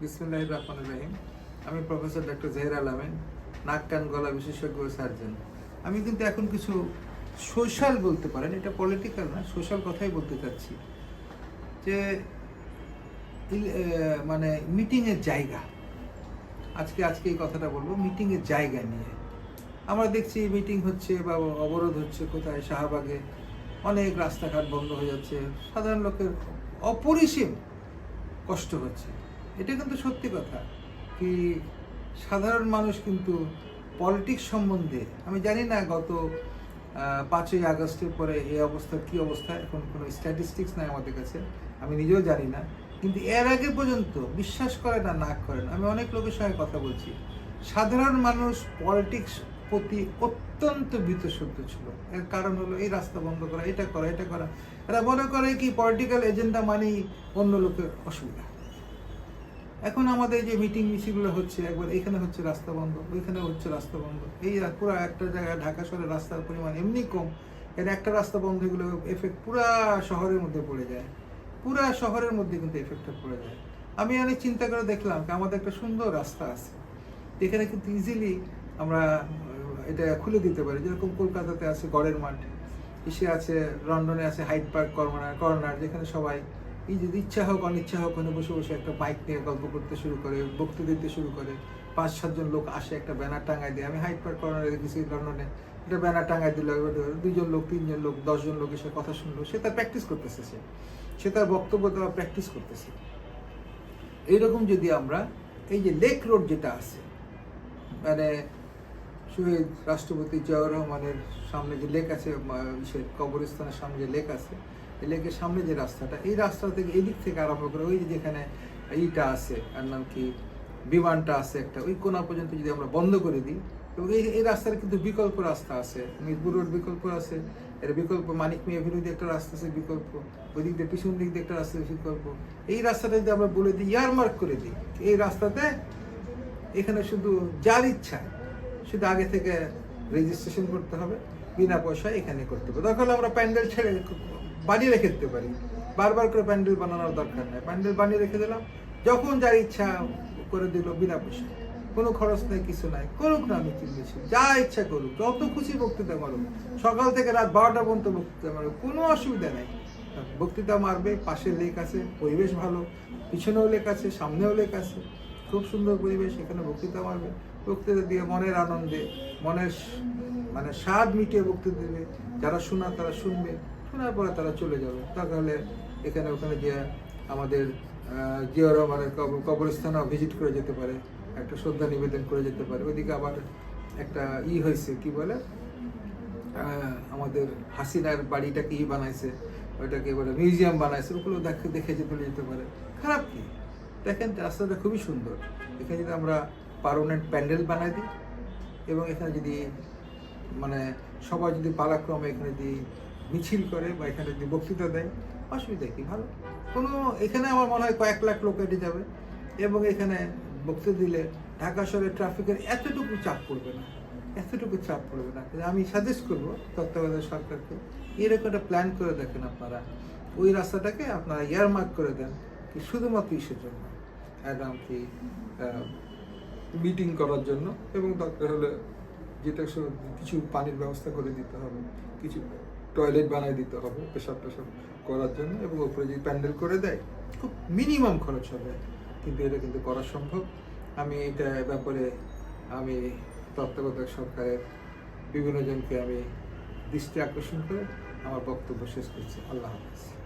বিসমুল্লাহ রহমান রহিম। আমি professor doctor Zahir আলমেন নাক, কান, গলা বিশেষজ্ঞ সার্জন। আমি কিন্তু এখন কিছু সোশ্যাল বলতে পারেন, এটা পলিটিক্যাল না, সোশ্যাল কথাই বলতে চাচ্ছি। যে মানে মিটিংয়ের জায়গা। আজকে আজকে এই কথাটা বলব মিটিংয়ের জায়গা নিয়ে। আমরা দেখছি মিটিং হচ্ছে বা অবরোধ হচ্ছে কোথায়, শাহবাগে। অনেক রাস্তাঘাট বন্ধ হয়ে যাচ্ছে। সাধারণ লোকের অপরিসীম কষ্ট হচ্ছে। এটা কিন্তু সত্যি কথা কি সাধারণ মানুষ কিন্তু পলিটিক্স সম্বন্ধে, আমি জানি না গত পাঁচই আগস্টের পরে এই অবস্থা, কি অবস্থা, এখন কোনো স্ট্যাটিস্টিক্স নাই আমাদের কাছে, আমি নিজেও জানি না। কিন্তু এর আগে পর্যন্ত বিশ্বাস করে না না করে না, আমি অনেক লোকের সঙ্গে কথা বলছি। সাধারণ মানুষ পলিটিক্স প্রতি অত্যন্ত ভীতসত্য ছিল। এর কারণ হলো এই রাস্তা বন্ধ করা, এটা করা এটা করা। এরা মনে করে কি পলিটিক্যাল এজেন্ডা মানেই অন্য লোকের অসুবিধা। এখন আমাদের যে মিটিং মিছিলগুলো হচ্ছে, একবার এখানে হচ্ছে রাস্তা বন্ধ, ওইখানে হচ্ছে রাস্তা বন্ধ। এই পুরো একটা জায়গায়, ঢাকা শহরে রাস্তার পরিমাণ এমনি কম, এর একটা রাস্তা বন্ধ হয়ে গেলে এফেক্ট পুরা শহরের মধ্যে পড়ে যায়। পুরা শহরের মধ্যে কিন্তু এফেক্টটা পড়ে যায়। আমি অনেক চিন্তা করে দেখলাম যে আমাদের একটা সুন্দর রাস্তা আছে। এখানে কিন্তু ইজিলি আমরা এটা খুলে দিতে পারি। যেরকম কলকাতাতে আছে গড়ের মাঠ, এসে আছে, লন্ডনে আছে হাইট পার্ক কর্নার কর্নার, যেখানে সবাই এই যদি ইচ্ছা হোক, অনিচ্ছা হোক, ওখানে বসে বসে একটা বাইক নিয়ে গল্প করতে শুরু করে, বক্তৃতা দিতে শুরু করে, পাঁচ সাতজন লোক আসে, একটা ব্যানার টাঙায় দেয়। আমি হাইট পার্ক কর্নারে দেখেছি লন্ডনে একটা ব্যানার টাঙায় দিল দুজন লোক, তিনজন লোক, দশজন লোক এসে কথা শুনলো, সে তার প্র্যাকটিস করতেছে সে। সে তার বক্তব্য দেওয়া প্র্যাকটিস করতেছে। এইরকম যদি আমরা, এই যে লেক রোড যেটা আছে মানে শহীদ রাষ্ট্রপতি জিয়াউর রহমানের সামনে যে লেক আছে কবরস্থানের সামনে যে লেক আছে, এই লেকের সামনে যে রাস্তাটা, এই রাস্তা থেকে, এই দিক থেকে আরম্ভ করে ওই যেখানে ইটা আছে আর নাম কি, বিমানটা আছে একটা, ওই কোনা পর্যন্ত যদি আমরা বন্ধ করে দিই এবং এই এই রাস্তার কিন্তু বিকল্প রাস্তা আছে। মিরপুর রোড বিকল্প আছে, এর বিকল্প মানিক মিয়া বিরোধী একটা রাস্তা আছে বিকল্প, ওই দিক দিয়ে পিছন দিক দিয়ে একটা রাস্তা আছে বিকল্প। এই রাস্তাটা যদি আমরা বলে দিই, ইয়ারমার্ক করে দিই, এই রাস্তাতে এখানে শুধু যার ইচ্ছা শুধু আগে থেকে রেজিস্ট্রেশন করতে হবে, বিনা পয়সা এখানে করতে হবে। দরকার আমরা প্যান্ডেল ছেড়ে বানিয়ে রেখে দিতে পারি। বারবার করে প্যান্ডেল বানানোর দরকার নেই। প্যান্ডেল বানিয়ে রেখে দিলাম, যখন যার ইচ্ছা করে দিল বিনা পয়সা কোনো খরচ নেই, কিছু নাই, করুক না মিছিল মিছিল যা ইচ্ছা করুক, যত খুশি বক্তৃতা মারুক। সকাল থেকে রাত বারোটা পর্যন্ত বক্তৃতা মারুক, কোনো অসুবিধা নেই। বক্তৃতা মারবে, পাশের লেক আছে, পরিবেশ ভালো। পিছনেও লেক আছে, সামনেও লেক আছে। খুব সুন্দর পরিবেশ, এখানে বক্তৃতা মারবে। বক্তৃতা দিয়ে মনের আনন্দে মনের মানে স্বাদ মিটিয়ে বক্তৃতা দেবে যারা শোনা তারা শুনবে শোনার পরে তারা চলে যাবে। তাহলে এখানে ওখানে যে আমাদের আহ, জিয়া রহমানের কবর- ভিজিট করে যেতে পারে একটা শ্রদ্ধা নিবেদন করে যেতে পারে। ওইদিকে আবার একটা ই হয়েছে কি বলে? আমাদের হাসিনার বাড়িটাকে ই বানাইছে ওইটাকে বলে মিউজিয়াম বানাইছে ওগুলো দেখে দেখে যেতে যেতে পারে। খারাপ কি? দেখেন রাস্তাটা খুবই সুন্দর। এখানে যদি আমরা পারমানেন্ট প্যান্ডেল বানাই দিই। এবং এখানে যদি মানে সবাই যদি পালাক্রমে এখানে যদি মিছিল করে বা এখানে যদি বক্তৃতা দেয়, অসুবিধা কি, ভালো। কোনো, এখানে আমার মনে হয় কয়েক লাখ লোক এটে যাবে। এবং এখানে বক্তৃতা দিলে ঢাকা শহরের ট্রাফিকের এতটুকু চাপ পড়বে না, এতটুকু চাপ পড়বে না। আমি সাজেস্ট করব তত্ত্বাবধায়ক সরকারকে, এরকম একটা প্ল্যান করে দেখেন আপনারা। ওই রাস্তাটাকে আপনারা ইয়ারমার্ক করে দেন, কি শুধুমাত্র ইসের জন্য। একদম কি মিটিং করার জন্য এবং দরকার হলে যেটা কিছু পানির ব্যবস্থা করে দিতে হবে, কিছু টয়লেট বানিয়ে দিতে হবে, পেশাব টেশাব করার জন্য এবং উপরে যদি প্যান্ডেল করে দেয়, খুব মিনিমাম খরচ হবে। কিন্তু এটা কিন্তু করা সম্ভব। আমি এটা ব্যাপারে আমি তত্ত্বাবধায়ক সরকারের বিভিন্ন জনকে আমি দৃষ্টি আকর্ষণ করে আমার বক্তব্য শেষ করছি। আল্লাহ হাফিজ।